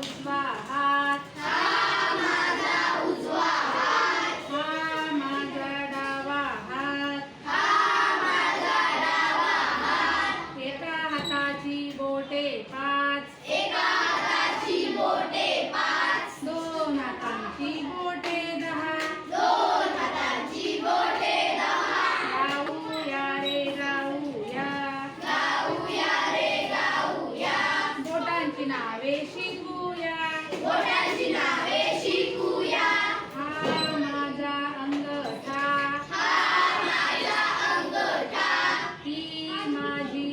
उजवा हात. हा माझा डावा हात. एका हाताची बोटे पाच. एका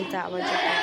करंगळी याचा आवाज येतो.